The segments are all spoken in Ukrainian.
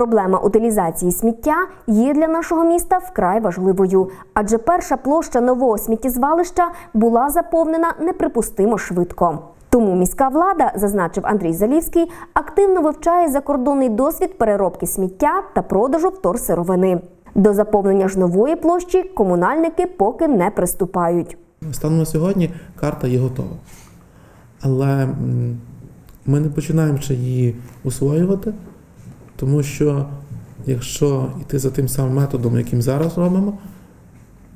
Проблема утилізації сміття є для нашого міста вкрай важливою, адже перша площа нового сміттєзвалища була заповнена неприпустимо швидко. Тому міська влада, зазначив Андрій Залівський, активно вивчає закордонний досвід переробки сміття та продажу вторсировини. До заповнення ж нової площі комунальники поки не приступають. Станом на сьогодні карта є готова. Але ми не починаємо ще її усвоювати, тому що якщо йти за тим самим методом, яким зараз робимо,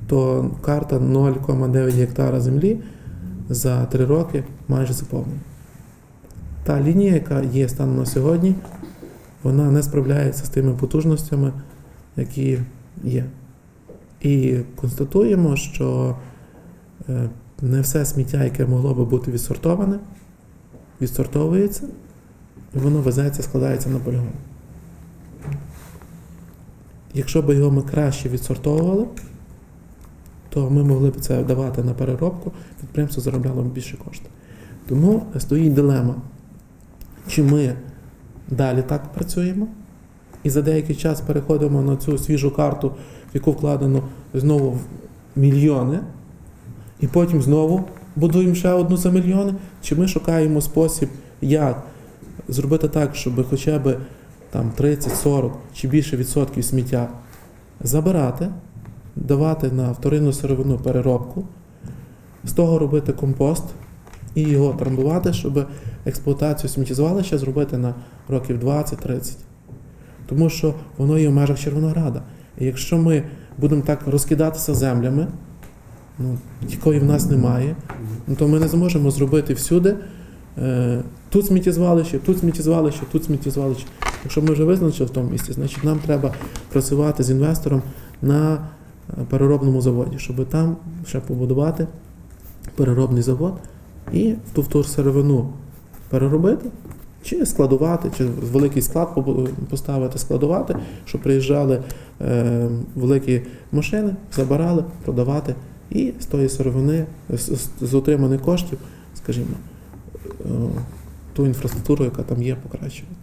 то карта 0,9 гектара землі за 3 роки майже заповнена. Та лінія, яка є станом на сьогодні, вона не справляється з тими потужностями, які є. І констатуємо, що е, не все сміття, яке могло би бути відсортоване, відсортовується, і воно везеться, складається на полігон. Якщо б його ми краще відсортовували, то ми могли б це давати на переробку, підприємство заробляло б більше коштів. Тому стоїть дилема, чи ми далі так працюємо, і за деякий час переходимо на цю свіжу карту, в яку вкладено знову мільйони, і потім знову будуємо ще одну за мільйони, чи ми шукаємо спосіб, як зробити так, щоб хоча б там 30, 40 чи більше відсотків сміття забирати, давати на вторинну сировину переробку, з того робити компост і його трамбувати, щоб експлуатацію сміттєзвалища зробити на років 20-30. Тому що воно є в межах Червонограда. І якщо ми будемо так розкидатися землями, ну, якої в нас немає, ну, то ми не зможемо зробити всюди. Е, тут сміттєзвалище, тут сміттєзвалище, тут сміттєзвалище. Якщо ми вже визначили в тому місці, значить нам треба працювати з інвестором на е, переробному заводі, щоб там ще побудувати переробний завод і ту вторсировину переробити, чи складувати, чи великий склад поставити, складувати, щоб приїжджали е, великі машини, забирали, продавати, і з тої сировини, з, отриманих коштів, скажімо, ту інфраструктуру, яка там є, покращувати.